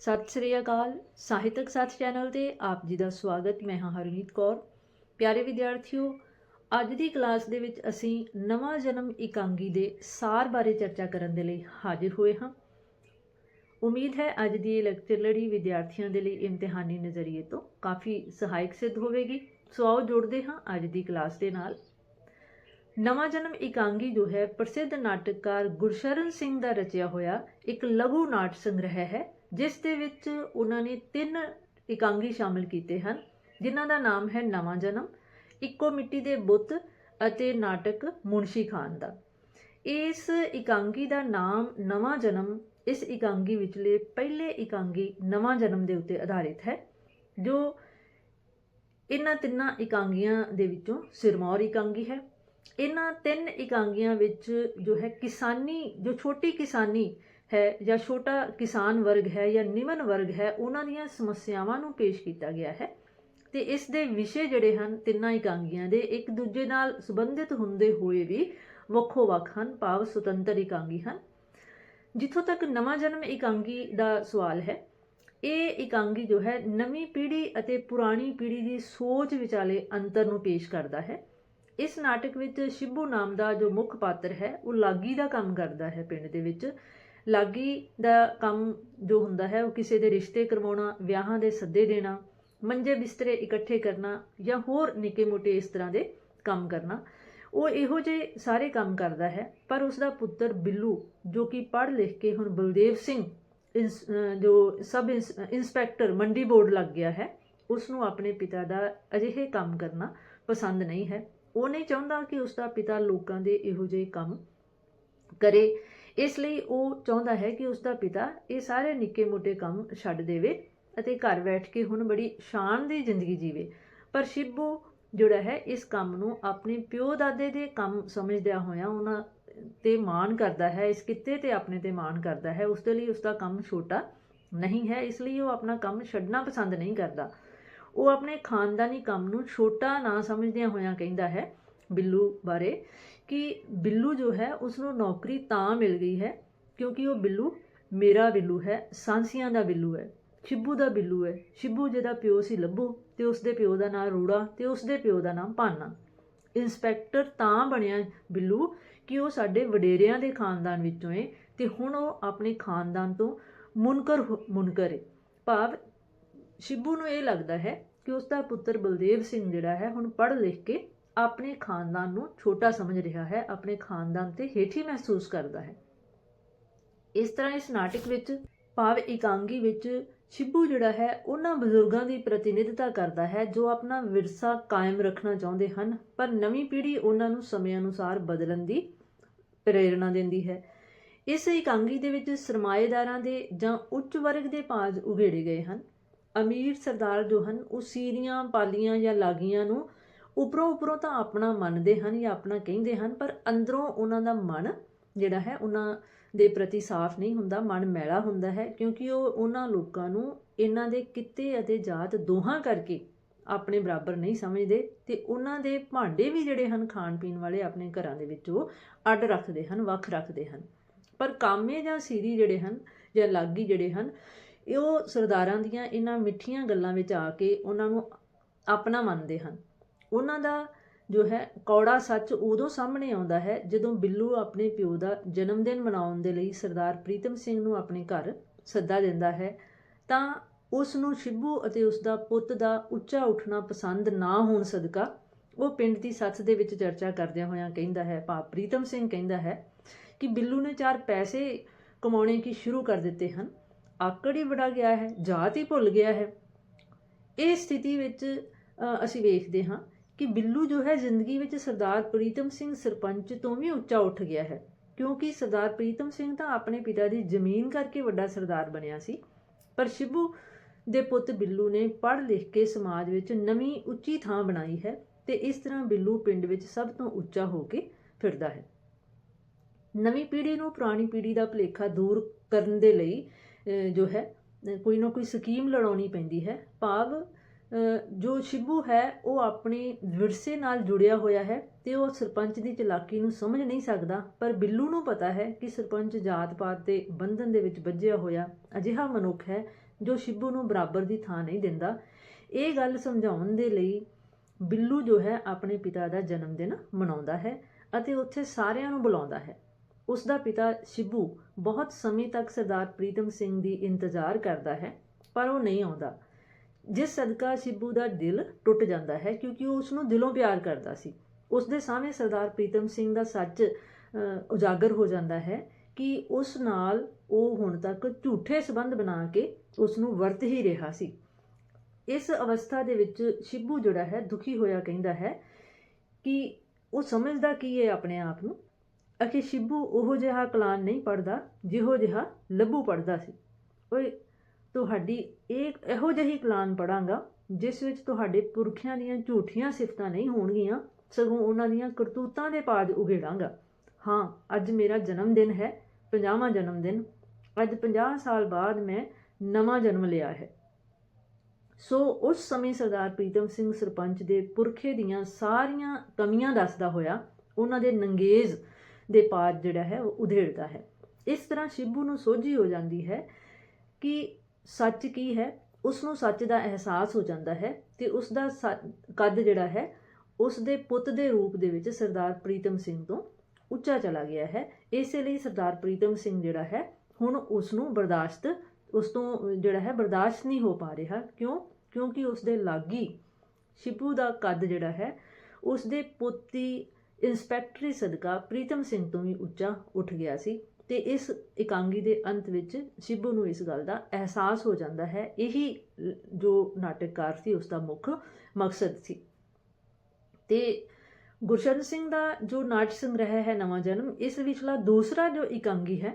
ਸਤਿ ਸ੍ਰੀ ਅਕਾਲ, ਸਾਹਿਤਕ ਸਾਥ ਚੈਨਲ ਤੇ ਆਪ ਜੀ ਦਾ ਸਵਾਗਤ। ਮੈਂ ਹਾਂ ਹਰਮੀਤ ਕੌਰ। ਪਿਆਰੇ ਵਿਦਿਆਰਥੀਓ, ਅੱਜ ਦੀ ਕਲਾਸ ਦੇ ਵਿੱਚ ਅਸੀਂ ਨਵਾਂ ਜਨਮ ਇਕਾਂਗੀ ਦੇ ਸਾਰ ਬਾਰੇ ਚਰਚਾ ਕਰਨ ਦੇ ਲਈ ਹਾਜ਼ਰ ਹੋਏ ਹਾਂ। ਉਮੀਦ ਹੈ ਅੱਜ ਦੀ ਇਹ ਲੈਕਚਰ ਲੜੀ ਵਿਦਿਆਰਥੀਆਂ ਦੇ ਲਈ ਇਮਤਿਹਾਨੀ ਨਜ਼ਰੀਏ ਤੋਂ ਕਾਫੀ ਸਹਾਇਕ ਸਿੱਧ ਹੋਵੇਗੀ। ਸੋ ਆਓ ਜੁੜਦੇ ਹਾਂ ਅੱਜ ਦੀ ਕਲਾਸ ਦੇ ਨਾਲ। ਨਵਾਂ ਜਨਮ ਇਕਾਂਗੀ ਜੋ ਹੈ, ਪ੍ਰਸਿੱਧ ਨਾਟਕਕਾਰ ਗੁਰਸ਼ਰਨ ਸਿੰਘ ਦਾ ਰਚਿਆ ਹੋਇਆ ਇੱਕ ਲਘੂ ਨਾਟ ਸੰਗ੍ਰਹਿ ਹੈ। ਜਿਸ ਦੇ ਵਿੱਚ ਉਹਨਾਂ ਨੇ ਤਿੰਨ ਇਕਾਂਗੀ ਸ਼ਾਮਿਲ ਕੀਤੇ ਹਨ, ਜਿਨ੍ਹਾਂ ਦਾ ਨਾਮ ਹੈ ਨਵਾਂ ਜਨਮ, ਇੱਕੋ ਮਿੱਟੀ ਦੇ ਬੁੱਤ ਅਤੇ ਨਾਟਕ ਮੁਨਸ਼ੀ ਖਾਨ ਦਾ। ਇਸ ਇਕਾਂਗੀ ਦਾ ਨਾਮ ਨਵਾਂ ਜਨਮ ਇਸ ਇਕਾਂਗੀ ਵਿਚਲੇ ਪਹਿਲੇ ਇਕਾਂਗੀ ਨਵਾਂ ਜਨਮ ਦੇ ਉੱਤੇ ਆਧਾਰਿਤ ਹੈ, ਜੋ ਇਹਨਾਂ ਤਿੰਨਾਂ ਇਕਾਂਗੀਆਂ ਦੇ ਵਿੱਚੋਂ ਸਿਰਮੌਰ ਇਕਾਂਗੀ ਹੈ। ਇਹਨਾਂ ਤਿੰਨ ਇਕਾਂਗੀਆਂ ਵਿੱਚ ਜੋ ਹੈ ਕਿਸਾਨੀ, ਜੋ ਛੋਟੀ ਕਿਸਾਨੀ ਹੈ ਜਾਂ ਛੋਟਾ ਕਿਸਾਨ ਵਰਗ ਹੈ ਜਾਂ ਨਿਮਨ ਵਰਗ ਹੈ, ਉਹਨਾਂ ਦੀਆਂ ਸਮੱਸਿਆਵਾਂ ਨੂੰ ਪੇਸ਼ ਕੀਤਾ ਗਿਆ ਹੈ। ਤੇ ਇਸ ਦੇ ਵਿਸ਼ੇ ਜਿਹੜੇ ਹਨ, ਤਿੰਨਾਂ ਇਕਾਂਗੀਆਂ ਦੇ, ਇੱਕ ਦੂਜੇ ਨਾਲ ਸੰਬੰਧਿਤ ਹੁੰਦੇ ਹੋਏ ਵੀ ਵੱਖੋ ਵੱਖ ਹਨ, ਭਾਵ ਸੁਤੰਤਰ ਇਕਾਂਗੀ ਹਨ। ਜਿੱਥੋਂ ਤੱਕ ਨਵਾਂ ਜਨਮ ਇਕਾਂਗੀ ਦਾ ਸਵਾਲ ਹੈ, ਇਹ ਇਕਾਂਗੀ ਜੋ ਹੈ ਨਵੀਂ ਪੀੜ੍ਹੀ ਅਤੇ ਪੁਰਾਣੀ ਪੀੜ੍ਹੀ ਦੀ ਸੋਚ ਵਿਚਾਲੇ ਅੰਤਰ ਨੂੰ ਪੇਸ਼ ਕਰਦਾ ਹੈ। ਇਸ ਨਾਟਕ ਵਿੱਚ ਸ਼ਿਬੂ ਨਾਮ ਦਾ ਜੋ ਮੁੱਖ ਪਾਤਰ ਹੈ, ਉਹ ਲਾਗੀ ਦਾ ਕੰਮ ਕਰਦਾ ਹੈ ਪਿੰਡ ਦੇ ਵਿੱਚ। ਲਾਗੀ ਦਾ ਕੰਮ ਜੋ ਹੁੰਦਾ ਹੈ, ਉਹ ਕਿਸੇ ਦੇ ਰਿਸ਼ਤੇ ਕਰਵਾਉਣਾ, ਵਿਆਹਾਂ ਦੇ ਸੱਦੇ ਦੇਣਾ, ਮੰਜੇ ਬਿਸਤਰੇ ਇਕੱਠੇ ਕਰਨਾ ਜਾਂ ਹੋਰ ਨਿੱਕੇ-ਮੋਟੇ ਇਸ ਤਰ੍ਹਾਂ ਦੇ ਕੰਮ ਕਰਨਾ, ਉਹ ਇਹੋ ਜਿਹੇ ਸਾਰੇ ਕੰਮ ਕਰਦਾ ਹੈ। ਪਰ ਉਸ ਦਾ ਪੁੱਤਰ ਬਿੱਲੂ, ਜੋ ਕਿ ਪੜ੍ਹ ਲਿਖ ਕੇ ਹੁਣ ਬਲਦੇਵ ਸਿੰਘ ਇੰਸ- ਜੋ ਸਬ ਇੰਸ- ਇੰਸਪੈਕਟਰ ਮੰਡੀ ਬੋਰਡ ਲੱਗ ਗਿਆ ਹੈ ਉਸ ਨੂੰ ਆਪਣੇ ਪਿਤਾ ਦਾ ਅਜਿਹੇ ਕੰਮ ਕਰਨਾ ਪਸੰਦ ਨਹੀਂ ਹੈ। ਉਹ ਨਹੀਂ ਚਾਹੁੰਦਾ ਕਿ ਉਸ ਦਾ ਪਿਤਾ ਲੋਕਾਂ ਦੇ ਇਹੋ ਜਿਹੇ ਕੰਮ ਕਰੇ। ਇਸ ਲਈ ਉਹ ਚਾਹੁੰਦਾ ਹੈ ਕਿ ਉਸ ਦਾ ਪਿਤਾ ਇਹ ਸਾਰੇ ਨਿੱਕੇ-ਮੋਟੇ ਕੰਮ ਛੱਡ ਦੇਵੇ ਅਤੇ ਘਰ ਬੈਠ ਕੇ ਹੁਣ ਬੜੀ ਸ਼ਾਨ ਦੀ ਜ਼ਿੰਦਗੀ ਜੀਵੇ। ਪਰ ਸ਼ਿਬੂ ਜਿਹੜਾ ਹੈ ਇਸ ਕੰਮ ਨੂੰ ਆਪਣੇ ਪਿਓ ਦਾਦੇ ਦੇ ਕੰਮ ਸਮਝਦਿਆਂ ਹੋਇਆਂ ਉਹਨਾਂ ਤੇ ਮਾਣ ਕਰਦਾ ਹੈ, ਇਸ ਕਿੱਤੇ ਤੇ ਆਪਣੇ ਤੇ ਮਾਣ ਕਰਦਾ ਹੈ। ਉਸ ਦੇ ਲਈ ਉਸ ਦਾ ਕੰਮ ਛੋਟਾ ਨਹੀਂ ਹੈ, ਇਸ ਲਈ ਉਹ ਆਪਣਾ ਕੰਮ ਛੱਡਣਾ ਪਸੰਦ ਨਹੀਂ ਕਰਦਾ। ਉਹ ਆਪਣੇ ਖਾਨਦਾਨੀ ਕੰਮ ਨੂੰ ਛੋਟਾ ਨਾ ਸਮਝਦਿਆਂ ਹੋਇਆਂ ਕਹਿੰਦਾ ਹੈ, ਬਿੱਲੂ ਬਾਰੇ ਕਿ ਬਿੱਲੂ ਜੋ ਹੈ ਉਸ ਨੂੰ ਨੌਕਰੀ ਤਾਂ ਮਿਲ ਗਈ ਹੈ ਕਿਉਂਕਿ ਉਹ ਬਿੱਲੂ ਮੇਰਾ ਬਿੱਲੂ ਹੈ, ਸਾਂਸੀਆਂ ਦਾ ਬਿੱਲੂ ਹੈ, ਸ਼ਿਬੂ ਦਾ ਬਿੱਲੂ ਹੈ। ਸ਼ਿਬੂ ਜਿਹਦਾ ਪਿਓ ਸੀ ਲੱਭੂ ਤੇ ਉਸ ਦੇ ਪਿਓ ਦਾ ਨਾਮ ਰੂੜਾ ਤੇ ਉਸ ਦੇ ਪਿਓ ਦਾ ਨਾਮ ਪਾਨਾ ਇੰਸਪੈਕਟਰ ਤਾਂ ਬਣਿਆ ਬਿੱਲੂ ਕਿ ਉਹ ਸਾਡੇ ਵਡੇਰਿਆਂ ਦੇ ਖਾਨਦਾਨ ਵਿੱਚੋਂ ਏ ਤੇ ਹੁਣ ਉਹ ਆਪਣੇ ਖਾਨਦਾਨ ਤੋਂ ਮੁਨਕਰ ਹੋ- ਮੁਨਕਰ ਏ। ਭਾਵ ਸ਼ਿੱਬੂ ਨੂੰ ਇਹ ਲੱਗਦਾ ਹੈ ਕਿ ਉਸ ਦਾ ਪੁੱਤਰ ਬਲਦੇਵ ਸਿੰਘ ਜਿਹੜਾ ਹੈ, ਹੁਣ ਪੜ੍ਹ ਲਿਖ ਕੇ ਆਪਣੇ ਖਾਨਦਾਨ ਨੂੰ ਛੋਟਾ ਸਮਝ ਰਿਹਾ ਹੈ, ਆਪਣੇ ਖਾਨਦਾਨ ਤੇ ਹੇਠੀ ਮਹਿਸੂਸ ਕਰਦਾ ਹੈ। ਇਸ ਤਰ੍ਹਾਂ ਇਸ ਨਾਟਕ ਵਿੱਚ, ਭਾਵ ਇਕਾਂਗੀ ਵਿੱਚ ਸ਼ਿਬੂ ਜਿਹੜਾ ਹੈ, ਉਹਨਾਂ ਬਜ਼ੁਰਗਾਂ ਦੀ ਪ੍ਰਤੀਨਿਧਤਾ ਕਰਦਾ ਹੈ, ਜੋ ਆਪਣਾ ਵਿਰਸਾ ਕਾਇਮ ਰੱਖਣਾ ਚਾਹੁੰਦੇ ਹਨ, ਪਰ ਨਵੀਂ ਪੀੜ੍ਹੀ ਉਹਨਾਂ ਨੂੰ ਸਮੇਂ ਅਨੁਸਾਰ ਬਦਲਣ ਦੀ ਪ੍ਰੇਰਣਾ ਦਿੰਦੀ ਹੈ। ਇਸ ਇਕਾਂਗੀ ਦੇ ਵਿੱਚ ਸਰਮਾਏਦਾਰਾਂ ਦੇ ਜਾਂ ਉੱਚ ਵਰਗ ਦੇ ਭਾਜ ਉਘੇੜੇ ਗਏ ਹਨ। ਅਮੀਰ ਸਰਦਾਰ ਜੋ ਹਨ, ਉਹ ਸੀਰੀਆਂ ਪਾਲੀਆਂ ਜਾਂ ਲਾਗੀਆਂ ਨੂੰ ਉੱਪਰੋਂ ਉੱਪਰੋਂ ਤਾਂ ਆਪਣਾ ਮੰਨਦੇ ਹਨ ਜਾਂ ਆਪਣਾ ਕਹਿੰਦੇ ਹਨ, ਪਰ ਅੰਦਰੋਂ ਉਹਨਾਂ ਦਾ ਮਨ ਜਿਹੜਾ ਹੈ, ਉਹਨਾਂ ਦੇ ਪ੍ਰਤੀ ਸਾਫ਼ ਨਹੀਂ ਹੁੰਦਾ, ਮਨ ਮੈਲਾ ਹੁੰਦਾ ਹੈ, ਕਿਉਂਕਿ ਉਹ ਉਹਨਾਂ ਲੋਕਾਂ ਨੂੰ ਇਹਨਾਂ ਦੇ ਕਿੱਤੇ ਅਤੇ ਜਾਤ ਦੋਹਾਂ ਕਰਕੇ ਆਪਣੇ ਬਰਾਬਰ ਨਹੀਂ ਸਮਝਦੇ ਤੇ ਉਹਨਾਂ ਦੇ ਭਾਂਡੇ ਵੀ ਜਿਹੜੇ ਹਨ ਖਾਣ ਪੀਣ ਵਾਲੇ ਆਪਣੇ ਘਰਾਂ ਦੇ ਵਿੱਚ ਉਹ ਅੱਡ ਰੱਖਦੇ ਹਨ, ਵੱਖ ਰੱਖਦੇ ਹਨ। ਪਰ ਕਾਮੇ ਜਾਂ ਸੀਰੀ ਜਿਹੜੇ ਹਨ ਜਾਂ ਲਾਗੀ ਜਿਹੜੇ ਹਨ, ਇਹ ਉਹ ਸਰਦਾਰਾਂ ਦੀਆਂ ਇਹਨਾਂ ਮਿੱਠੀਆਂ ਗੱਲਾਂ ਵਿੱਚ ਆ ਕੇ ਉਹਨਾਂ ਨੂੰ ਆਪਣਾ ਮੰਨਦੇ ਹਨ। ਉਹਨਾਂ ਦਾ ਜੋ ਹੈ ਕੌੜਾ ਸੱਚ ਉਦੋਂ ਸਾਹਮਣੇ ਆਉਂਦਾ ਹੈ ਜਦੋਂ ਬਿੱਲੂ ਆਪਣੇ ਪਿਓ ਦਾ ਜਨਮ ਦਿਨ ਮਨਾਉਣ ਦੇ ਲਈ ਸਰਦਾਰ ਪ੍ਰੀਤਮ ਸਿੰਘ ਨੂੰ ਆਪਣੇ ਘਰ ਸੱਦਾ ਦਿੰਦਾ ਹੈ, ਤਾਂ ਉਸ ਨੂੰ ਸ਼ਿਬੂ ਅਤੇ ਉਸ ਦਾ ਪੁੱਤ ਦਾ ਉੱਚਾ ਉੱਠਣਾ ਪਸੰਦ ਨਾ ਹੋਣ ਸਦਕਾ ਉਹ ਪਿੰਡ ਦੀ ਸੱਥ ਦੇ ਵਿੱਚ ਚਰਚਾ ਕਰਦਿਆਂ ਹੋਇਆਂ ਕਹਿੰਦਾ ਹੈ ਭਾ ਪ੍ਰੀਤਮ ਸਿੰਘ ਕਹਿੰਦਾ ਹੈ ਕਿ ਬਿੱਲੂ ਨੇ ਚਾਰ ਪੈਸੇ ਕਮਾਉਣੇ ਕੀ ਸ਼ੁਰੂ ਕਰ ਦਿੱਤੇ ਹਨ, ਆਕੜ ਹੀ ਬੜਾ ਗਿਆ ਹੈ, ਜਾਤ ਹੀ ਭੁੱਲ ਗਿਆ ਹੈ। ਇਹ ਸਥਿਤੀ ਵਿੱਚ ਅਸੀਂ ਵੇਖਦੇ ਹਾਂ ਕਿ ਬਿੱਲੂ ਜੋ ਹੈ ਜ਼ਿੰਦਗੀ ਵਿੱਚ ਸਰਦਾਰ ਪ੍ਰੀਤਮ ਸਿੰਘ ਸਰਪੰਚ ਤੋਂ ਵੀ ਉੱਚਾ ਉੱਠ ਗਿਆ ਹੈ। ਕਿਉਂਕਿ ਸਰਦਾਰ ਪ੍ਰੀਤਮ ਸਿੰਘ ਤਾਂ ਆਪਣੇ ਪਿਤਾ ਦੀ ਜ਼ਮੀਨ ਕਰਕੇ ਵੱਡਾ ਸਰਦਾਰ ਬਣਿਆ ਸੀ। ਪਰ ਸ਼ਿਬੂ ਦੇ ਪੁੱਤ ਬਿੱਲੂ ਨੇ ਪੜ੍ਹ ਲਿਖ ਕੇ ਸਮਾਜ ਵਿੱਚ ਨਵੀਂ ਉੱਚੀ ਥਾਂ ਬਣਾਈ ਹੈ ਤੇ ਇਸ ਤਰ੍ਹਾਂ ਬਿੱਲੂ ਪਿੰਡ ਵਿੱਚ ਸਭ ਤੋਂ ਉੱਚਾ ਹੋ ਕੇ ਫਿਰਦਾ ਹੈ। ਨਵੀਂ ਪੀੜ੍ਹੀ ਨੂੰ ਪੁਰਾਣੀ ਪੀੜ੍ਹੀ ਦਾ ਭੁਲੇਖਾ ਦੂਰ ਕਰਨ ਦੇ ਲਈ ਜੋ ਹੈ, ਕੋਈ ਨਾ ਕੋਈ ਸਕੀਮ ਲੜਾਉਣੀ ਪੈਂਦੀ ਹੈ। ਭਾਵ ਜੋ ਸ਼ਿਬੂ ਹੈ, ਉਹ ਆਪਣੇ ਵਿਰਸੇ ਨਾਲ ਜੁੜਿਆ ਹੋਇਆ ਹੈ ਤੇ ਉਹ ਸਰਪੰਚ ਦੀ ਚਲਾਕੀ ਨੂੰ ਸਮਝ ਨਹੀਂ ਸਕਦਾ, ਪਰ ਬਿੱਲੂ ਨੂੰ ਪਤਾ ਹੈ ਕਿ ਸਰਪੰਚ ਜਾਤ ਪਾਤ ਦੇ ਬੰਧਨ ਦੇ ਵਿੱਚ ਵੱਜਿਆ ਹੋਇਆ ਅਜਿਹਾ ਮਨੁੱਖ ਹੈ ਜੋ ਸ਼ਿਬੂ ਨੂੰ ਬਰਾਬਰ ਦੀ ਥਾਂ ਨਹੀਂ ਦਿੰਦਾ। ਇਹ ਗੱਲ ਸਮਝਾਉਣ ਦੇ ਲਈ ਬਿੱਲੂ ਜੋ ਹੈ, ਆਪਣੇ ਪਿਤਾ ਦਾ ਜਨਮ ਦਿਨ ਮਨਾਉਂਦਾ ਹੈ ਅਤੇ ਉੱਥੇ ਸਾਰਿਆਂ ਨੂੰ ਬੁਲਾਉਂਦਾ ਹੈ। ਉਸ ਦਾ ਪਿਤਾ ਸ਼ਿਬੂ ਬਹੁਤ ਸਮੇਂ ਤੱਕ ਸਰਦਾਰ ਪ੍ਰੀਤਮ ਸਿੰਘ ਦੀ ਇੰਤਜ਼ਾਰ ਕਰਦਾ ਹੈ, ਪਰ ਉਹ ਨਹੀਂ ਆਉਂਦਾ। ਜਿਸ ਸਦਕਾ ਸ਼ਿਬੂ ਦਾ ਦਿਲ ਟੁੱਟ ਜਾਂਦਾ ਹੈ ਕਿਉਂਕਿ ਉਹ ਉਸ ਨੂੰ ਦਿਲੋਂ ਪਿਆਰ ਕਰਦਾ ਸੀ। ਉਸ ਦੇ ਸਾਹਮਣੇ ਸਰਦਾਰ ਪ੍ਰੀਤਮ ਸਿੰਘ ਦਾ ਸੱਚ ਉਜਾਗਰ ਹੋ ਜਾਂਦਾ ਹੈ ਕਿ ਉਸ ਨਾਲ ਉਹ ਹੁਣ ਤੱਕ ਝੂਠੇ ਸਬੰਧ ਬਣਾ ਕੇ ਉਸ ਨੂੰ ਵਰਤ ਹੀ ਰਿਹਾ ਸੀ। ਇਸ ਅਵਸਥਾ ਦੇ ਵਿੱਚ ਸ਼ਿਬੂ ਜਿਹੜਾ ਹੈ ਦੁਖੀ ਹੋਇਆ ਕਹਿੰਦਾ ਹੈ ਕਿ ਉਹ ਸਮਝਦਾ ਕੀ ਹੈ ਆਪਣੇ ਆਪ ਨੂੰ? ਅਖੇ ਸ਼ਿਬੂ ਉਹੋ ਜਿਹਾ ਕਲਾਨ ਨਹੀਂ ਪੜਦਾ ਜਿਹੋ ਜਿਹਾ ਲੱਭੂ ਪੜਦਾ ਸੀ। ਓਏ ਤੁਹਾਡੀ ਇੱਕ ਇਹੋ ਜਿਹੀ ਕਲਾਨ ਪੜਾਂਗਾ ਜਿਸ ਵਿੱਚ ਤੁਹਾਡੇ ਪੁਰਖਿਆਂ ਦੀਆਂ ਝੂਠੀਆਂ ਸਿਫਤਾਂ ਨਹੀਂ ਹੋਣਗੀਆਂ, ਸਗੋਂ ਉਹਨਾਂ ਦੀਆਂ ਕਰਤੂਤਾਂ ਦੇ ਪਾਜ ਉਗੇੜਾਂਗਾ ਹਾਂ, ਅੱਜ ਮੇਰਾ ਜਨਮ ਦਿਨ ਹੈ 50ਵਾਂ ਜਨਮ ਦਿਨ। ਅੱਜ 50 ਸਾਲ ਬਾਅਦ ਮੈਂ ਨਵਾਂ ਜਨਮ ਲਿਆ ਹੈ। ਸੋ ਉਸ ਸਮੇਂ ਸਰਦਾਰ ਪ੍ਰੀਤਮ ਸਿੰਘ ਸਰਪੰਚ ਦੇ ਪੁਰਖੇ ਦੀਆਂ ਸਾਰੀਆਂ ਕਮੀਆਂ ਦੱਸਦਾ ਹੋਇਆ, ਉਹਨਾਂ ਦੇ ਨੰਗੇਜ਼ ਦੇ ਪਾਜ ਜਿਹੜਾ ਹੈ, ਉਹ ਉਧੇੜਦਾ ਹੈ। ਇਸ ਤਰ੍ਹਾਂ ਸ਼ਿਬੂ ਨੂੰ ਸੋਝੀ ਹੋ ਜਾਂਦੀ ਹੈ ਕਿ ਸੱਚ ਕੀ ਹੈ? ਉਸ ਨੂੰ ਸੱਚ ਦਾ ਅਹਿਸਾਸ ਹੋ ਜਾਂਦਾ ਹੈ ਤੇ ਉਸ ਦਾ ਸ- ਕੱਦ ਜਿਹੜਾ ਹੈ ਉਸ ਦੇ ਪੁੱਤ ਦੇ ਰੂਪ ਦੇ ਵਿੱਚ ਸਰਦਾਰ ਪ੍ਰੀਤਮ ਸਿੰਘ ਤੋਂ ਉੱਚਾ ਚਲਾ ਗਿਆ ਹੈ। ਇਸੇ ਲਈ ਸਰਦਾਰ ਪ੍ਰੀਤਮ ਸਿੰਘ ਜਿਹੜਾ ਹੈ, ਹੁਣ ਉਸ ਨੂੰ ਬਰਦਾਸ਼ਤ, ਉਸ ਤੋਂ ਜਿਹੜਾ ਹੈ, ਬਰਦਾਸ਼ਤ ਨਹੀਂ ਹੋ ਪਾ ਰਿਹਾ। ਕਿਉਂ? ਕਿਉਂਕਿ ਉਸ ਦੇ ਲਾਗੀ ਸ਼ਿਪੂ ਦਾ ਕੱਦ ਜਿਹੜਾ ਹੈ ਉਸ ਦੇ ਪੋਤੀ ਇੰਸਪੈਕਟਰੀ ਸਦਕਾ ਪ੍ਰੀਤਮ ਸਿੰਘ ਤੋਂ ਵੀ ਉੱਚਾ ਉੱਠ ਗਿਆ ਸੀ। ਤੇ ਇਸ ਇਕਾਂਗੀ ਦੇ ਅੰਤ ਵਿੱਚ ਸ਼ਿਬੂ ਨੂੰ ਇਸ ਗੱਲ ਦਾ ਅਹਿਸਾਸ ਹੋ ਜਾਂਦਾ ਹੈ। ਇਹੀ ਜੋ ਨਾਟਕਕਾਰ ਸੀ, ਉਸ ਦਾ ਮੁੱਖ ਮਕਸਦ ਸੀ। ਤੇ ਗੁਰਸ਼ਰਨ ਸਿੰਘ ਦਾ ਜੋ ਨਾਟਕ ਸੰਗ੍ਰਹਿ ਹੈ, ਨਵਾਂ ਜਨਮ, ਇਸ ਵਿਚਲਾ ਦੂਸਰਾ ਜੋ ਇਕਾਂਗੀ ਹੈ,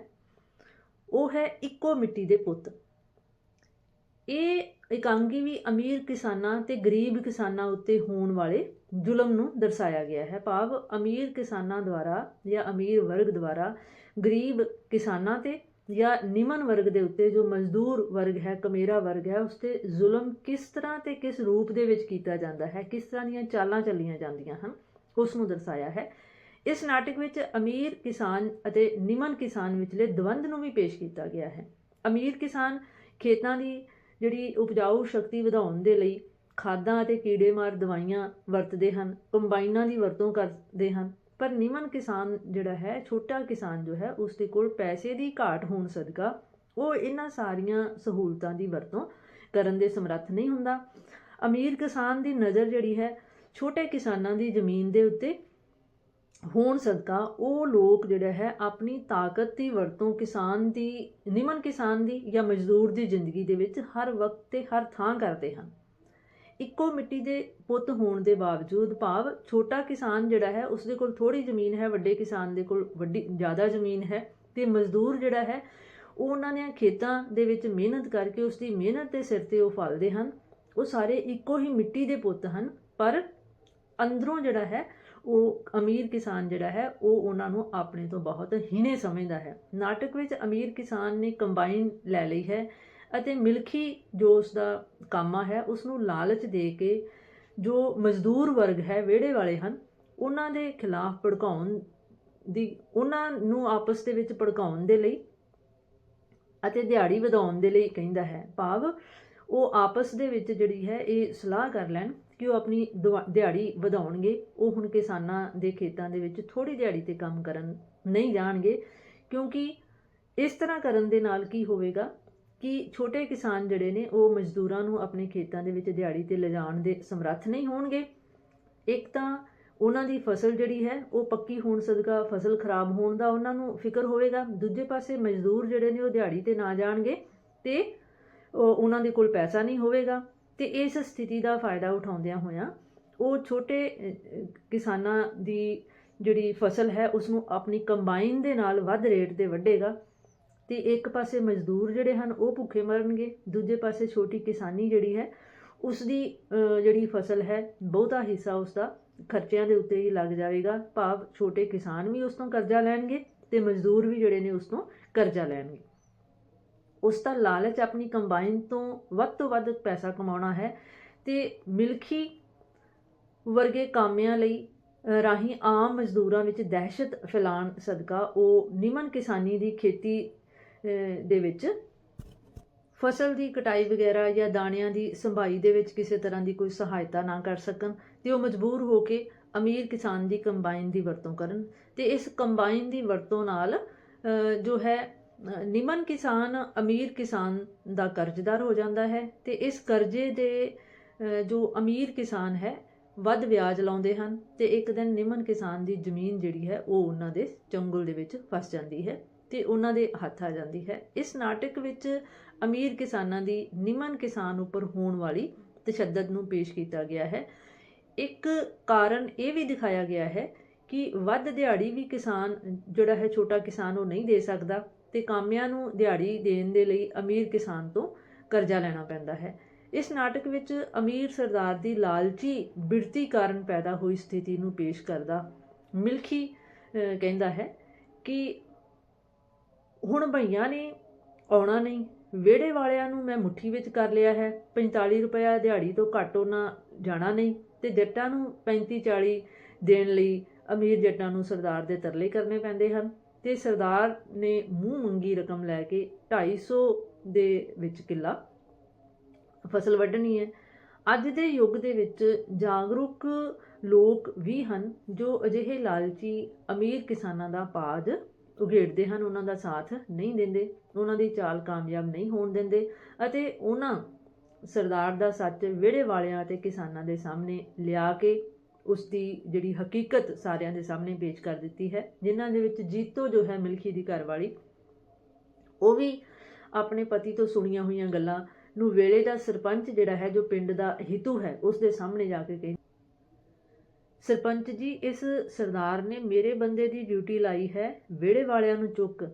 ਉਹ ਹੈ ਇੱਕੋ ਮਿੱਟੀ ਦੇ ਪੁੱਤ। ਇਹ ਇਕਾਂਗੀ ਵੀ ਅਮੀਰ ਕਿਸਾਨਾਂ ਤੇ ਗਰੀਬ ਕਿਸਾਨਾਂ ਉੱਤੇ ਹੋਣ ਵਾਲੇ ਜ਼ੁਲਮ ਨੂੰ ਦਰਸਾਇਆ ਗਿਆ ਹੈ। ਭਾਵ ਅਮੀਰ ਕਿਸਾਨਾਂ ਦੁਆਰਾ ਜਾਂ ਅਮੀਰ ਵਰਗ ਦੁਆਰਾ ਗਰੀਬ ਕਿਸਾਨਾਂ ਤੇ ਜਾਂ ਨਿਮਨ ਵਰਗ ਦੇ ਉੱਤੇ ਜੋ ਮਜ਼ਦੂਰ ਵਰਗ ਹੈ, ਕਮੇਰਾ ਵਰਗ ਹੈ, ਉਸ ਤੇ ਜ਼ੁਲਮ ਕਿਸ ਤਰ੍ਹਾਂ ਤੇ ਕਿਸ ਰੂਪ ਦੇ ਵਿੱਚ ਕੀਤਾ ਜਾਂਦਾ ਹੈ, ਕਿਸ ਤਰ੍ਹਾਂ ਦੀਆਂ ਚਾਲਾਂ ਚੱਲੀਆਂ ਜਾਂਦੀਆਂ ਹਨ, ਉਸ ਨੂੰ ਦਰਸਾਇਆ ਹੈ। ਇਸ ਨਾਟਕ ਵਿੱਚ ਅਮੀਰ ਕਿਸਾਨ ਅਤੇ ਨਿਮਨ ਕਿਸਾਨ ਵਿਚਲੇ ਦਵੰਦ ਨੂੰ ਵੀ ਪੇਸ਼ ਕੀਤਾ ਗਿਆ ਹੈ। ਅਮੀਰ ਕਿਸਾਨ ਖੇਤਾਂ ਦੀ ਜਿਹੜੀ ਉਪਜਾਊ ਸ਼ਕਤੀ ਵਧਾਉਣ ਦੇ ਲਈ ਖਾਦਾਂ ਅਤੇ ਕੀੜੇਮਾਰ ਦਵਾਈਆਂ ਵਰਤਦੇ ਹਨ, ਕੰਬਾਈਨਾਂ ਦੀ ਵਰਤੋਂ ਕਰਦੇ ਹਨ ਪਰ ਨਿਮਨ ਕਿਸਾਨ ਜਿਹੜਾ ਹੈ, ਛੋਟਾ ਕਿਸਾਨ ਜੋ ਹੈ ਉਸ ਦੇ ਕੋਲ ਪੈਸੇ ਦੀ ਘਾਟ ਹੋਣ ਸਦਕਾ ਉਹ ਇਹਨਾਂ ਸਾਰੀਆਂ ਸਹੂਲਤਾਂ ਦੀ ਵਰਤੋਂ ਕਰਨ ਦੇ ਸਮਰੱਥ ਨਹੀਂ ਹੁੰਦਾ। ਅਮੀਰ ਕਿਸਾਨ ਦੀ ਨਜ਼ਰ ਜਿਹੜੀ ਹੈ, ਛੋਟੇ ਕਿਸਾਨਾਂ ਦੀ ਜ਼ਮੀਨ ਦੇ ਉੱਤੇ ਹੋਣ ਸਦਕਾ ਉਹ ਲੋਕ ਜਿਹੜਾ ਹੈ, ਆਪਣੀ ਤਾਕਤ ਦੀ ਵਰਤੋਂ ਕਿਸਾਨ ਦੀ, ਨਿਮਨ ਕਿਸਾਨ ਦੀ ਜਾਂ ਮਜ਼ਦੂਰ ਦੀ ਜ਼ਿੰਦਗੀ ਦੇ ਵਿੱਚ ਹਰ ਵਕਤ ਤੇ ਹਰ ਥਾਂ ਕਰਦੇ ਹਨ। ਇੱਕੋ ਮਿੱਟੀ ਦੇ ਪੁੱਤ ਹੋਣ ਦੇ ਬਾਵਜੂਦ ਭਾਵ ਛੋਟਾ ਕਿਸਾਨ ਜਿਹੜਾ ਹੈ ਉਸ ਦੇ ਕੋਲ ਥੋੜੀ ਜ਼ਮੀਨ ਹੈ, ਵੱਡੇ ਕਿਸਾਨ ਦੇ ਕੋਲ ਵੱਡੀ, ਜ਼ਿਆਦਾ ਜ਼ਮੀਨ ਹੈ ਤੇ ਮਜ਼ਦੂਰ ਜਿਹੜਾ ਹੈ, ਉਹ ਉਹਨਾਂ ਨੇ ਖੇਤਾਂ ਦੇ ਵਿੱਚ ਮਿਹਨਤ ਕਰਕੇ ਉਸ ਦੀ ਮਿਹਨਤ ਦੇ ਸਿਰ ਤੇ ਉਹ ਫਲਦੇ ਹਨ। ਉਹ ਸਾਰੇ ਇੱਕੋ ਹੀ ਮਿੱਟੀ ਦੇ ਪੁੱਤ ਹਨ, ਪਰ ਅੰਦਰੋਂ ਜਿਹੜਾ ਹੈ, ਉਹ ਅਮੀਰ ਕਿਸਾਨ ਜਿਹੜਾ ਹੈ, ਉਹ ਉਹਨਾਂ ਨੂੰ ਆਪਣੇ ਤੋਂ ਬਹੁਤ ਹੀਣੇ ਸਮਝਦਾ ਹੈ। ਨਾਟਕ ਵਿੱਚ ਅਮੀਰ ਕਿਸਾਨ ਨੇ ਕੰਬਾਈਨ ਲੈ ਲਈ ਹੈ। ਅਤੇ ਮਿਲਖੀ ਜੋ ਉਸ ਦਾ ਕਾਮਾ ਹੈ ਉਸ ਨੂੰ ਲਾਲਚ ਦੇ ਕੇ ਜੋ ਮਜ਼ਦੂਰ ਵਰਗ ਹੈ, ਵਿਹੜੇ ਵਾਲੇ ਹਨ, ਉਹਨਾਂ ਦੇ ਖਿਲਾਫ ਭੜਕਾਉਣ ਦੀ, ਉਹਨਾਂ ਨੂੰ ਆਪਸ ਦੇ ਵਿੱਚ ਭੜਕਾਉਣ ਦੇ ਲਈ ਅਤੇ ਦਿਹਾੜੀ ਵਧਾਉਣ ਦੇ ਲਈ ਕਹਿੰਦਾ ਹੈ। ਭਾਵ ਉਹ ਆਪਸ ਦੇ ਵਿੱਚ ਜਿਹੜੀ ਹੈ, ਇਹ ਸਲਾਹ ਕਰ ਲੈਣ ਕਿ ਉਹ ਆਪਣੀ ਦੁਆ- ਦਿਹਾੜੀ ਵਧਾਉਣਗੇ। ਉਹ ਹੁਣ ਕਿਸਾਨਾਂ ਦੇ ਖੇਤਾਂ ਦੇ ਵਿੱਚ ਥੋੜੀ ਦਿਹਾੜੀ ਤੇ ਕੰਮ ਕਰਨ ਨਹੀਂ ਜਾਣਗੇ, ਕਿਉਂਕਿ ਇਸ ਤਰ੍ਹਾਂ ਕਰਨ ਦੇ ਨਾਲ ਕੀ ਹੋਵੇਗਾ? ਕਿ ਛੋਟੇ ਕਿਸਾਨ ਜਿਹੜੇ ਨੇ, ਉਹ ਮਜ਼ਦੂਰਾਂ ਨੂੰ ਆਪਣੇ ਖੇਤਾਂ ਦੇ ਵਿੱਚ ਦਿਹਾੜੀ ਤੇ ਲਿਜਾਣ ਦੇ ਸਮਰੱਥ ਨਹੀਂ ਹੋਣਗੇ। ਇੱਕ ਤਾਂ ਉਹਨਾਂ ਦੀ ਫਸਲ ਜਿਹੜੀ ਹੈ, ਉਹ ਪੱਕੀ ਹੋਣ ਸਦਕਾ ਫਸਲ ਖਰਾਬ ਹੋਣ ਦਾ ਉਹਨਾਂ ਨੂੰ ਫਿਕਰ ਹੋਵੇਗਾ। ਦੂਜੇ ਪਾਸੇ ਮਜ਼ਦੂਰ ਜਿਹੜੇ ਨੇ, ਉਹ ਦਿਹਾੜੀ ਤੇ ਨਾ ਜਾਣਗੇ ਤੇ ਉਹ- ਉਹਨਾਂ ਦੇ ਕੋਲ ਪੈਸਾ ਨਹੀਂ ਹੋਵੇਗਾ। ਤੇ ਇਸ ਸਥਿਤੀ ਦਾ ਫਾਇਦਾ ਉਠਾਉਂਦਿਆਂ ਹੋਇਆਂ ਉਹ ਛੋਟੇ ਕਿਸਾਨਾਂ ਦੀ ਜਿਹੜੀ ਫਸਲ ਹੈ ਉਸ ਨੂੰ ਆਪਣੀ ਕੰਬਾਈਨ ਦੇ ਨਾਲ ਵੱਧ ਰੇਟ ਤੇ ਵੱਢੇਗਾ। ਤੇ ਇੱਕ ਪਾਸੇ ਮਜ਼ਦੂਰ ਜਿਹੜੇ ਹਨ, ਉਹ ਭੁੱਖੇ ਮਰਨਗੇ, ਦੂਜੇ ਪਾਸੇ ਛੋਟੀ ਕਿਸਾਨੀ ਜਿਹੜੀ ਹੈ ਉਸ ਦੀ ਜਿਹੜੀ ਫਸਲ ਹੈ, ਬਹੁਤਾ ਹਿੱਸਾ ਉਸ ਦਾ ਖਰਚਿਆਂ ਦੇ ਉੱਤੇ ਹੀ ਲੱਗ ਜਾਵੇਗਾ। ਭਾਵ ਛੋਟੇ ਕਿਸਾਨ ਵੀ ਉਸ ਤੋਂ ਕਰਜ਼ਾ ਲੈਣਗੇ ਤੇ ਮਜ਼ਦੂਰ ਵੀ ਜਿਹੜੇ ਨੇ ਉਸ ਤੋਂ ਕਰਜ਼ਾ ਲੈਣਗੇ। ਉਸ ਦਾ ਲਾਲਚ ਆਪਣੀ ਕੰਬਾਈਨ ਤੋਂ ਵੱਧ ਤੋਂ ਵੱਧ ਪੈਸਾ ਕਮਾਉਣਾ ਹੈ ਤੇ ਮਿਲਖੀ ਵਰਗੇ ਕਾਮਿਆਂ ਲਈ ਰਾਹੀਂ ਆਮ ਮਜ਼ਦੂਰਾਂ ਵਿੱਚ ਦਹਿਸ਼ਤ ਫੈਲਾਉਣ ਸਦਕਾ ਉਹ ਨਿਮਨ ਕਿਸਾਨੀ ਦੀ ਖੇਤੀ ਦੇ ਵਿੱਚ ਫਸਲ ਦੀ ਕਟਾਈ ਵਗੈਰਾ ਜਾਂ ਦਾਣਿਆਂ ਦੀ ਸੰਭਾਈ ਦੇ ਵਿੱਚ ਕਿਸੇ ਤਰ੍ਹਾਂ ਦੀ ਕੋਈ ਸਹਾਇਤਾ ਨਾ ਕਰ ਸਕਣ ਤੇ ਉਹ ਮਜਬੂਰ ਹੋ ਕੇ ਅਮੀਰ ਕਿਸਾਨ ਦੀ ਕੰਬਾਈਨ ਦੀ ਵਰਤੋਂ ਕਰਨ ਤੇ ਇਸ ਕੰਬਾਈਨ ਦੀ ਵਰਤੋਂ ਨਾਲ ਜੋ ਹੈ ਨਿਮਨ ਕਿਸਾਨ ਅਮੀਰ ਕਿਸਾਨ ਦਾ ਕਰਜ਼ਦਾਰ ਹੋ ਜਾਂਦਾ ਹੈ ਤੇ ਇਸ ਕਰਜ਼ੇ ਦੇ ਜੋ ਅਮੀਰ ਕਿਸਾਨ ਹੈ, ਵੱਧ ਵਿਆਜ ਲਾਉਂਦੇ ਹਨ ਤੇ ਇੱਕ ਦਿਨ ਨਿਮਨ ਕਿਸਾਨ ਦੀ ਜ਼ਮੀਨ ਜਿਹੜੀ ਹੈ ਉਹ ਉਹਨਾਂ ਦੇ ਚੰਗਲ ਦੇ ਵਿੱਚ ਫਸ ਜਾਂਦੀ ਹੈ। ਤੇ ਉਹਨਾਂ ਦੇ ਹੱਥ ਆ ਜਾਂਦੀ ਹੈ। ਇਸ ਨਾਟਕ ਵਿੱਚ ਅਮੀਰ ਕਿਸਾਨਾਂ ਦੀ ਨਿਮਨ ਕਿਸਾਨ ਉੱਪਰ ਹੋਣ ਵਾਲੀ ਤਸ਼ੱਦਦ ਨੂੰ ਪੇਸ਼ ਕੀਤਾ ਗਿਆ ਹੈ। ਇੱਕ ਕਾਰਨ ਇਹ ਵੀ ਦਿਖਾਇਆ ਗਿਆ ਹੈ ਕਿ ਵੱਧ ਦਿਹਾੜੀ ਵੀ ਕਿਸਾਨ ਜਿਹੜਾ ਹੈ ਛੋਟਾ ਕਿਸਾਨ ਉਹ ਨਹੀਂ ਦੇ ਸਕਦਾ ਤੇ ਕਾਮਿਆਂ ਨੂੰ ਦਿਹਾੜੀ ਦੇਣ ਦੇ ਲਈ ਅਮੀਰ ਕਿਸਾਨ ਤੋਂ ਕਰਜ਼ਾ ਲੈਣਾ ਪੈਂਦਾ ਹੈ। ਇਸ ਨਾਟਕ ਵਿੱਚ ਅਮੀਰ ਸਰਦਾਰ ਦੀ ਲਾਲਚੀ ਬਿਰਤੀ ਕਾਰਨ ਪੈਦਾ ਹੋਈ ਸਥਿਤੀ ਨੂੰ ਪੇਸ਼ ਕਰਦਾ ਮਿਲਖੀ ਕਹਿੰਦਾ ਹੈ ਕਿ ਹੁਣ ਭਈਆਂ ਨੇ ਆਉਣਾ ਨਹੀਂ। ਵਿਹੜੇ ਵਾਲਿਆਂ ਨੂੰ ਮੈਂ ਮੁੱਠੀ ਵਿੱਚ ਕਰ ਲਿਆ ਹੈ। 45 ਰੁਪਇਆ ਦਿਹਾੜੀ ਤੋਂ ਘੱਟ ਉਹਨਾਂ ਜਾਣਾ ਨਹੀਂ ਤੇ ਜੱਟਾਂ ਨੂੰ 35 40 ਦੇਣ ਲਈ ਅਮੀਰ ਜੱਟਾਂ ਨੂੰ ਸਰਦਾਰ ਦੇ ਤਰਲੇ ਕਰਨੇ ਪੈਂਦੇ ਹਨ। ਤੇ ਸਰਦਾਰ ਨੇ ਮੂੰਹ ਮੰਗੀ ਰਕਮ ਲੈ ਕੇ 250 ਦੇ ਵਿੱਚ ਕਿੱਲਾ ਫਸਲ ਵੱਢਣੀ ਹੈ। ਅੱਜ ਦੇ ਯੁੱਗ ਦੇ ਵਿੱਚ ਜਾਗਰੂਕ ਲੋਕ ਵੀ ਹਨ ਜੋ ਅਜਿਹੇ ਲਾਲਚੀ ਅਮੀਰ ਕਿਸਾਨਾਂ ਦਾ ਪਾਜ ਉਘੇੜਦੇ ਹਨ, ਉਹਨਾਂ ਦਾ ਸਾਥ ਨਹੀਂ ਦਿੰਦੇ, ਉਹਨਾਂ ਦੀ ਚਾਲ ਕਾਮਯਾਬ ਨਹੀਂ ਹੋਣ ਦਿੰਦੇ ਅਤੇ ਉਹਨਾਂ ਸਰਦਾਰ ਦਾ ਸੱਚ ਵਿਹੜੇ ਵਾਲਿਆਂ ਅਤੇ ਕਿਸਾਨਾਂ ਦੇ ਸਾਹਮਣੇ ਲਿਆ ਕੇ ਉਸ ਦੀ ਜਿਹੜੀ ਹਕੀਕਤ ਸਾਰਿਆਂ ਦੇ ਸਾਹਮਣੇ ਪੇਸ਼ ਕਰ ਦਿੱਤੀ ਹੈ, ਜਿਨ੍ਹਾਂ ਦੇ ਵਿੱਚ ਜੀਤੋ ਜੋ ਹੈ ਮਿਲਖੀ ਦੀ ਘਰਵਾਲੀ, ਉਹ ਵੀ ਆਪਣੇ ਪਤੀ ਤੋਂ ਸੁਣੀਆਂ ਹੋਈਆਂ ਗੱਲਾਂ ਨੂੰ ਵੇਲੇ ਦਾ ਸਰਪੰਚ ਜਿਹੜਾ ਹੈ, ਜੋ ਪਿੰਡ ਦਾ ਹਿਤੂ ਹੈ ਉਸ ਦੇ ਸਾਹਮਣੇ ਜਾ ਕੇ ਕਹੀ ਸਰਪੰਚ ਜੀ, ਇਸ ਸਰਦਾਰ ਨੇ ਮੇਰੇ ਬੰਦੇ ਦੀ ਡਿਊਟੀ ਲਾਈ ਹੈ, ਵਿਹੜੇ ਵਾਲਿਆਂ ਨੂੰ ਚੁੱਕ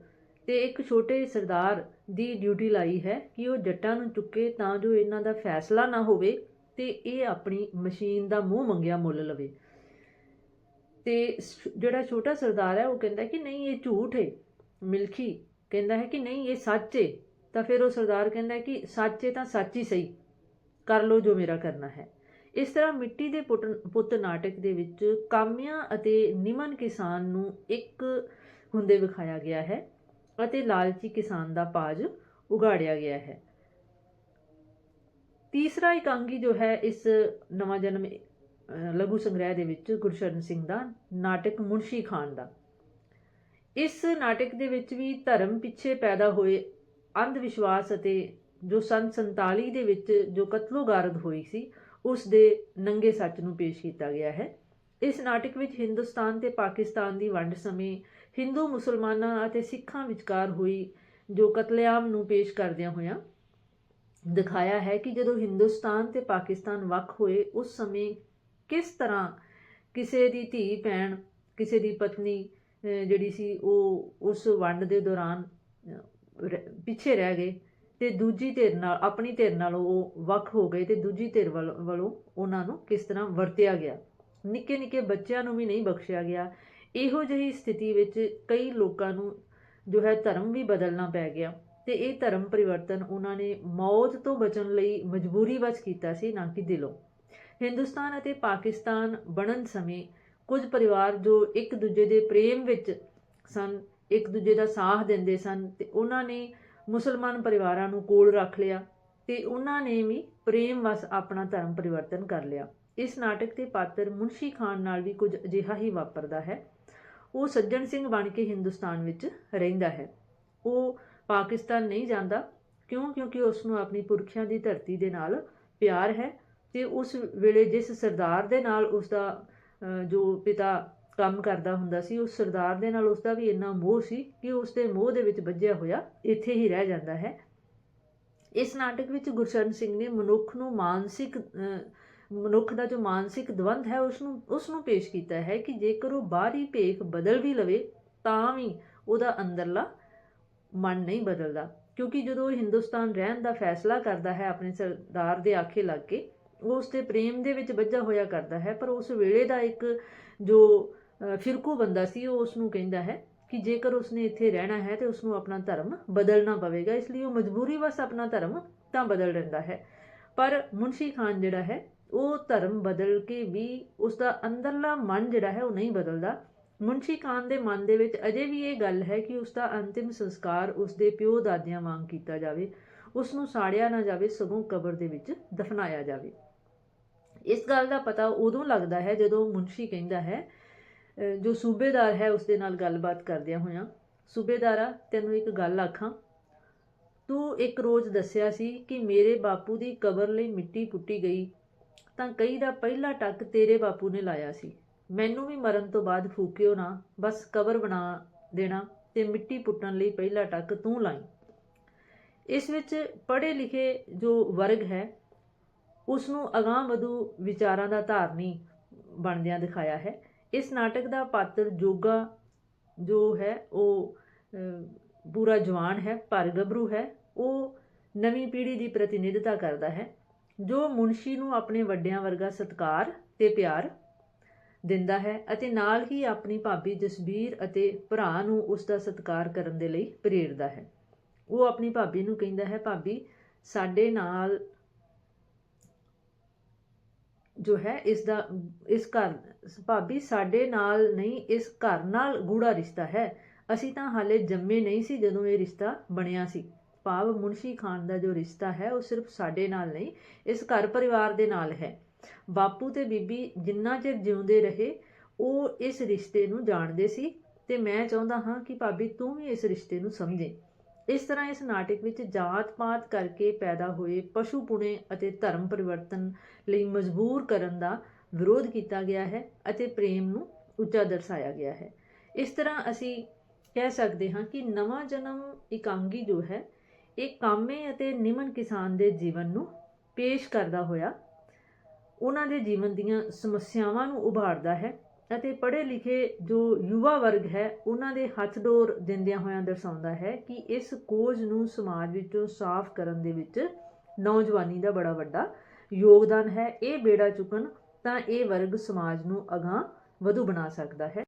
ਤੇ ਇੱਕ ਛੋਟੇ ਸਰਦਾਰ ਦੀ ਡਿਊਟੀ ਲਾਈ ਹੈ ਕਿ ਉਹ ਜੱਟਾਂ ਨੂੰ ਚੁੱਕੇ ਤਾਂ ਜੋ ਇਹਨਾਂ ਦਾ ਫੈਸਲਾ ਨਾ ਹੋਵੇ ਤੇ ਇਹ ਆਪਣੀ ਮਸ਼ੀਨ ਦਾ ਮੂੰਹ ਮੰਗਿਆ ਮੁੱਲ ਲਵੇ। ਤੇ ਜਿਹੜਾ ਛੋਟਾ ਸਰਦਾਰ ਹੈ, ਉਹ ਕਹਿੰਦਾ ਕਿ ਨਹੀਂ, ਇਹ ਝੂਠ ਹੈ ਮਿਲਖੀ। ਕਹਿੰਦਾ ਹੈ ਕਿ ਨਹੀਂ, ਇਹ ਸੱਚ ਹੈ ਤਾਂ ਫਿਰ ਉਹ ਸਰਦਾਰ ਕਹਿੰਦਾ ਕਿ ਸੱਚ ਹੈ ਤਾਂ ਸੱਚ ਹੀ ਸਹੀ। ਕਰ ਲਓ ਜੋ ਮੇਰਾ ਕਰਨਾ ਹੈ। ਇਸ ਤਰ੍ਹਾਂ ਮਿੱਟੀ ਦੇ ਪੁੱਟ, ਪੁੱਤ ਨਾਟਕ ਦੇ ਵਿੱਚ ਕਾਮਿਆਂ ਅਤੇ ਨਿਮਨ ਕਿਸਾਨ ਨੂੰ ਇੱਕ ਹੁੰਦੇ ਵਿਖਾਇਆ ਗਿਆ ਹੈ ਅਤੇ ਲਾਲਚੀ ਕਿਸਾਨ ਦਾ ਪਾਜ ਉਗਾੜਿਆ ਗਿਆ ਹੈ। ਤੀਸਰਾ ਇਕਾਂਗੀ ਜੋ ਹੈ ਇਸ ਨਵਾਂ ਜਨਮ ਲਘੂ ਸੰਗ੍ਰਹਿ ਦੇ ਵਿੱਚ ਗੁਰਸ਼ਰਨ ਸਿੰਘ ਦਾ, ਨਾਟਕ ਮੁਨਸ਼ੀ ਖਾਨ ਦਾ। ਇਸ ਨਾਟਕ ਦੇ ਵਿੱਚ ਵੀ ਧਰਮ ਪਿੱਛੇ ਪੈਦਾ ਹੋਏ ਅੰਧ ਵਿਸ਼ਵਾਸ ਅਤੇ ਜੋ ਸੰਨ 47 ਦੇ ਵਿੱਚ ਜੋ ਕਤਲੋਗਾਰਦ ਹੋਈ ਸੀ ਉਸ ਦੇ ਨੰਗੇ ਸੱਚ ਨੂੰ ਪੇਸ਼ ਕੀਤਾ ਗਿਆ ਹੈ। ਇਸ ਨਾਟਕ ਵਿੱਚ ਹਿੰਦੁਸਤਾਨ ਤੇ ਪਾਕਿਸਤਾਨ ਦੀ ਵੰਡ ਸਮੇਂ ਹਿੰਦੂ ਮੁਸਲਮਾਨਾਂ ਅਤੇ ਸਿੱਖਾਂ ਵਿਚਕਾਰ ਹੋਈ ਜੋ ਕਤਲੇਆਮ ਨੂੰ ਪੇਸ਼ ਕਰਦਿਆਂ ਹੋਇਆਂ ਦਿਖਾਇਆ ਹੈ ਕਿ ਜਦੋਂ ਹਿੰਦੁਸਤਾਨ ਤੇ ਪਾਕਿਸਤਾਨ ਵੱਖ ਹੋਏ ਉਸ ਸਮੇਂ ਕਿਸ ਤਰ੍ਹਾਂ ਕਿਸੇ ਦੀ ਧੀ ਭੈਣ ਕਿਸੇ ਦੀ ਪਤਨੀ ਜਿਹੜੀ ਸੀ ਉਹ ਉਸ ਵੰਡ ਦੇ ਦੌਰਾਨ ਅਹ, ਪਿੱਛੇ ਰਹਿ ਗਏ। ਤੇ ਦੂਜੀ ਧਿਰ ਨਾਲ, ਆਪਣੀ ਧਿਰ ਨਾਲ ਉਹ ਵੱਖ ਹੋ ਗਏ ਤੇ ਦੂਜੀ ਧਿਰ ਵੱਲ- ਵੱਲੋਂ ਉਹਨਾਂ ਨੂੰ ਕਿਸ ਤਰ੍ਹਾਂ ਵਰਤਿਆ ਗਿਆ। ਨਿੱਕੇ ਨਿੱਕੇ ਬੱਚਿਆਂ ਨੂੰ ਵੀ ਨਹੀਂ ਬਖਸ਼ਿਆ ਗਿਆ। ਇਹੋ ਜਿਹੀ ਸਥਿਤੀ ਵਿੱਚ ਕਈ ਲੋਕਾਂ ਨੂੰ ਜੋ ਹੈ ਧਰਮ ਵੀ ਬਦਲਣਾ ਪੈ ਗਿਆ ਤੇ ਇਹ ਧਰਮ ਪਰਿਵਰਤਨ ਉਹਨਾਂ ਨੇ ਮੌਤ ਤੋਂ ਬਚਣ ਲਈ ਮਜਬੂਰੀ ਵਿੱਚ ਕੀਤਾ ਸੀ, ਨਾ ਕਿ ਦਿਲੋਂ। ਹਿੰਦੁਸਤਾਨ ਅਤੇ ਪਾਕਿਸਤਾਨ ਬਣਨ ਸਮੇਂ ਕੁਝ ਪਰਿਵਾਰ ਜੋ ਇੱਕ ਦੂਜੇ ਦੇ ਪ੍ਰੇਮ ਵਿੱਚ ਸਨ, ਇੱਕ ਦੂਜੇ ਦਾ ਸਾਥ ਦਿੰਦੇ ਸਨ ਤੇ ਉਹਨਾਂ ਨੇ ਮੁਸਲਮਾਨ ਪਰਿਵਾਰਾਂ ਨੂੰ ਕੋਲ ਰੱਖ ਲਿਆ ਤੇ ਉਹਨਾਂ ਨੇ ਵੀ ਪ੍ਰੇਮ ਵਸ ਆਪਣਾ ਧਰਮ ਪਰਿਵਰਤਨ ਕਰ ਲਿਆ। ਇਸ ਨਾਟਕ ਦੇ ਪਾਤਰ ਮੁਨਸ਼ੀ ਖਾਨ ਨਾਲ ਵੀ ਕੁਝ ਅਜਿਹਾ ਹੀ ਵਾਪਰਦਾ ਹੈ। ਉਹ ਸੱਜਣ ਸਿੰਘ ਬਣ ਕੇ ਹਿੰਦੁਸਤਾਨ ਵਿੱਚ ਰਹਿੰਦਾ ਹੈ। ਉਹ ਪਾਕਿਸਤਾਨ ਨਹੀਂ ਜਾਂਦਾ ਕਿਉਂ? ਕਿਉਂਕਿ ਉਸ ਨੂੰ ਆਪਣੀ ਪੁਰਖਿਆਂ ਦੀ ਧਰਤੀ ਦੇ ਨਾਲ ਪਿਆਰ ਹੈ ਤੇ ਉਸ ਵੇਲੇ ਜਿਸ ਸਰਦਾਰ ਦੇ ਨਾਲ ਉਸ ਦਾ ਜੋ ਪਿਤਾ ਕੰਮ ਕਰਦਾ ਹੁੰਦਾ ਸੀ ਉਸ ਸਰਦਾਰ ਦੇ ਨਾਲ ਉਸ ਦਾ ਵੀ ਇੰਨਾ ਮੋਹ ਸੀ ਕਿ ਉਸ ਦੇ ਮੋਹ ਦੇ ਵਿੱਚ ਵੱਜਿਆ ਹੋਇਆ ਇੱਥੇ ਹੀ ਰਹਿ ਜਾਂਦਾ ਹੈ। ਇਸ ਨਾਟਕ ਵਿੱਚ ਗੁਰਸ਼ਰਨ ਸਿੰਘ ਨੇ ਮਨੁੱਖ ਨੂੰ ਮਾਨਸਿਕ ਮਨੁੱਖ ਦਾ ਜੋ ਮਾਨਸਿਕ ਦਵੰਦ ਹੈ ਉਸ ਨੂੰ ਉਸ ਨੂੰ ਪੇਸ਼ ਕੀਤਾ ਹੈ ਕਿ ਜੇਕਰ ਉਹ ਬਾਹਰੀ ਭੇਖ ਬਦਲ ਵੀ ਲਵੇ, ਤਾਂ ਵੀ ਉਹਦਾ ਅੰਦਰਲਾ ਮਨ ਨਹੀਂ ਬਦਲਦਾ। ਕਿਉਂਕਿ ਜਦੋਂ ਉਹ ਹਿੰਦੁਸਤਾਨ ਰਹਿਣ ਦਾ ਫੈਸਲਾ ਕਰਦਾ ਹੈ ਆਪਣੇ ਸਰਦਾਰ ਦੇ ਆਖੇ ਲੱਗ ਕੇ ਉਹ ਉਸ ਦੇ ਪ੍ਰੇਮ ਦੇ ਵਿੱਚ ਵੱਜਾ ਹੋਇਆ ਕਰਦਾ ਹੈ, ਪਰ ਉਸ ਵੇਲੇ ਦਾ ਇੱਕ ਜੋ ਫਿਰਕੂ ਬੰਦਾ ਸੀ, ਉਹ ਉਸ ਨੂੰ ਕਹਿੰਦਾ ਹੈ ਕਿ ਜੇਕਰ ਉਸਨੇ ਇੱਥੇ ਰਹਿਣਾ ਹੈ ਤੇ ਉਸ ਨੂੰ ਆਪਣਾ ਧਰਮ ਬਦਲਣਾ ਪਵੇਗਾ, ਇਸ ਲਈ ਉਹ ਮਜਬੂਰੀ ਵਸ ਆਪਣਾ ਧਰਮ ਤਾਂ ਬਦਲ ਲੈਂਦਾ ਹੈ। ਪਰ ਮੁਨਸ਼ੀ ਖਾਨ ਜਿਹੜਾ ਹੈ, ਉਹ ਧਰਮ ਬਦਲ ਕੇ ਵੀ ਉਸ ਦਾ ਅੰਦਰਲਾ ਮਨ ਜਿਹੜਾ ਹੈ, ਉਹ ਨਹੀਂ ਬਦਲਦਾ। ਮੁਨਸ਼ੀ ਖਾਨ ਦੇ ਮਨ ਦੇ ਵਿੱਚ ਅਜੇ ਵੀ ਇਹ ਗੱਲ ਹੈ ਕਿ ਉਸ ਦਾ ਅੰਤਿਮ ਸੰਸਕਾਰ ਉਸ ਦੇ ਪਿਓ ਦਾਦਿਆਂ ਵਾਂਗ ਕੀਤਾ ਜਾਵੇ ਉਸ ਨੂੰ ਸਾੜਿਆ ਨਾ ਜਾਵੇ, ਸਗੋਂ ਕਬਰ ਦੇ ਵਿੱਚ ਦਫਨਾਇਆ ਜਾਵੇ। ਇਸ ਗੱਲ ਦਾ ਪਤਾ ਉਦੋਂ ਲੱਗਦਾ ਹੈ ਜਦੋਂ ਮੁਨਸ਼ੀ ਕਹਿੰਦਾ ਹੈ ਜੋ ਸੂਬੇਦਾਰ ਹੈ ਉਸ ਦੇ ਨਾਲ ਗੱਲਬਾਤ ਕਰਦਿਆਂ ਹੋਇਆਂ, ਸੂਬੇਦਾਰਾ, ਤੈਨੂੰ ਇੱਕ ਗੱਲ ਆਖਾਂ। ਤੂੰ ਇੱਕ ਰੋਜ਼ ਦੱਸਿਆ ਸੀ ਕਿ ਮੇਰੇ ਬਾਪੂ ਦੀ ਕਬਰ ਲਈ ਮਿੱਟੀ ਪੁੱਟੀ ਗਈ, ਤਾਂ ਕਈ ਦਾ ਪਹਿਲਾ ਟੱਕ ਤੇਰੇ ਬਾਪੂ ਨੇ ਲਾਇਆ ਸੀ। ਮੈਨੂੰ ਵੀ ਮਰਨ ਤੋਂ ਬਾਅਦ ਫੂਕਿਓ ਨਾ, ਬਸ ਕਬਰ ਬਣਾ ਦੇਣਾ ਤੇ ਮਿੱਟੀ ਪੁੱਟਣ ਲਈ ਪਹਿਲਾ ਟੱਕ ਤੂੰ ਲਾਈ। ਇਸ ਵਿੱਚ ਪੜ੍ਹੇ ਲਿਖੇ ਜੋ ਵਰਗ ਹੈ ਉਸ ਨੂੰ ਅਗਾਂਹ ਵਧੂ ਵਿਚਾਰਾਂ ਦਾ ਧਾਰਨੀ ਬਣਦਿਆਂ ਦਿਖਾਇਆ ਹੈ। ਇਸ ਨਾਟਕ ਦਾ ਪਾਤਰ ਜੋਗਾ ਜੋ ਹੈ, ਉਹ ਪੂਰਾ ਜਵਾਨ ਹੈ ਪਰ ਗੱਭਰੂ ਹੈ, ਉਹ ਨਵੀਂ ਪੀੜ੍ਹੀ ਦੀ ਪ੍ਰਤੀਨਿਧਤਾ ਕਰਦਾ ਹੈ, ਜੋ ਮੁਨਸ਼ੀ ਨੂੰ ਆਪਣੇ ਵੱਡਿਆਂ ਵਰਗਾ ਸਤਕਾਰ ਤੇ ਪਿਆਰ ਦਿੰਦਾ ਹੈ ਅਤੇ ਨਾਲ ਹੀ ਆਪਣੀ ਭਾਬੀ ਜਸਬੀਰ ਅਤੇ ਭਰਾ ਨੂੰ ਉਸ ਦਾ ਸਤਕਾਰ ਕਰਨ ਦੇ ਲਈ ਪ੍ਰੇਰਦਾ ਹੈ। ਉਹ ਆਪਣੀ ਭਾਬੀ ਨੂੰ ਕਹਿੰਦਾ ਹੈ, ਭਾਬੀ, ਸਾਡੇ ਨਾਲ ਜੋ ਹੈ, ਇਸ ਦਾ, ਇਸ ਘਰ, ਭਾਬੀ ਸਾਡੇ ਨਾਲ ਨਹੀਂ, ਇਸ ਘਰ ਨਾਲ ਗੂੜਾ ਰਿਸ਼ਤਾ ਹੈ। ਅਸੀਂ ਤਾਂ ਹਾਲੇ ਜੰਮੇ ਨਹੀਂ ਸੀ ਜਦੋਂ ਇਹ ਰਿਸ਼ਤਾ ਬਣਿਆ ਸੀ। ਭਾਵ ਮੁਨਸ਼ੀ ਖਾਨ ਦਾ ਜੋ ਰਿਸ਼ਤਾ ਹੈ, ਉਹ ਸਿਰਫ ਸਾਡੇ ਨਾਲ ਨਹੀਂ, ਇਸ ਘਰ ਪਰਿਵਾਰ ਦੇ ਨਾਲ ਹੈ। ਬਾਪੂ ਤੇ ਬੀਬੀ ਜਿੰਨਾ ਚਿਰ ਜਿਉਂਦੇ ਰਹੇ, ਉਹ ਇਸ ਰਿਸ਼ਤੇ ਨੂੰ ਜਾਣਦੇ ਸੀ ਤੇ ਮੈਂ ਚਾਹੁੰਦਾ ਹਾਂ ਕਿ ਭਾਬੀ ਤੂੰ ਵੀ ਇਸ ਰਿਸ਼ਤੇ ਨੂੰ ਸਮਝੇ। ਇਸ ਤਰ੍ਹਾਂ ਇਸ ਨਾਟਕ ਵਿੱਚ ਜਾਤ-ਪਾਤ ਕਰਕੇ ਪੈਦਾ ਹੋਏ ਪਸ਼ੂ ਪੁਣੇ ਅਤੇ ਧਰਮ ਪਰਿਵਰਤਨ ਲਈ ਮਜਬੂਰ ਕਰਨ ਦਾ ਵਿਰੋਧ ਕੀਤਾ ਗਿਆ ਹੈ ਅਤੇ ਪ੍ਰੇਮ ਨੂੰ ਉੱਚਾ ਦਰਸਾਇਆ ਗਿਆ ਹੈ। ਇਸ ਤਰ੍ਹਾਂ ਅਸੀਂ ਕਹਿ ਸਕਦੇ ਹਾਂ ਕਿ ਨਵਾਂ ਜਨਮ ਇਕਾਂਗੀ ਜੋ ਹੈ, ਇਹ ਕਾਮੇ ਅਤੇ ਨਿਮਨ ਕਿਸਾਨ ਦੇ ਜੀਵਨ ਨੂੰ ਪੇਸ਼ ਕਰਦਾ ਹੋਇਆ, ਉਹਨਾਂ ਦੇ ਜੀਵਨ ਦੀਆਂ ਸਮੱਸਿਆਵਾਂ ਨੂੰ ਉਭਾਰਦਾ ਹੈ ਅਤੇ ਪੜ੍ਹੇ ਲਿਖੇ ਜੋ ਯੁਵਾ ਵਰਗ ਹੈ, ਉਹਨਾਂ ਦੇ ਹੱਥ ਡੋਰ ਦਿੰਦਿਆਂ ਹੋਇਆਂ ਦਰਸਾਉਂਦਾ ਹੈ ਕਿ ਇਸ ਕੋਝ ਨੂੰ ਸਮਾਜ ਵਿੱਚੋਂ ਸਾਫ਼ ਕਰਨ ਦੇ ਵਿੱਚ ਨੌਜਵਾਨੀ ਦਾ ਬੜਾ ਵੱਡਾ ਯੋਗਦਾਨ ਹੈ। ਇਹ ਬੇੜਾ ਚੁੱਕਣ ਤਾਂ ਇਹ ਵਰਗ ਸਮਾਜ ਨੂੰ ਅਗਾਂਹ ਵਧੂ ਬਣਾ ਸਕਦਾ ਹੈ।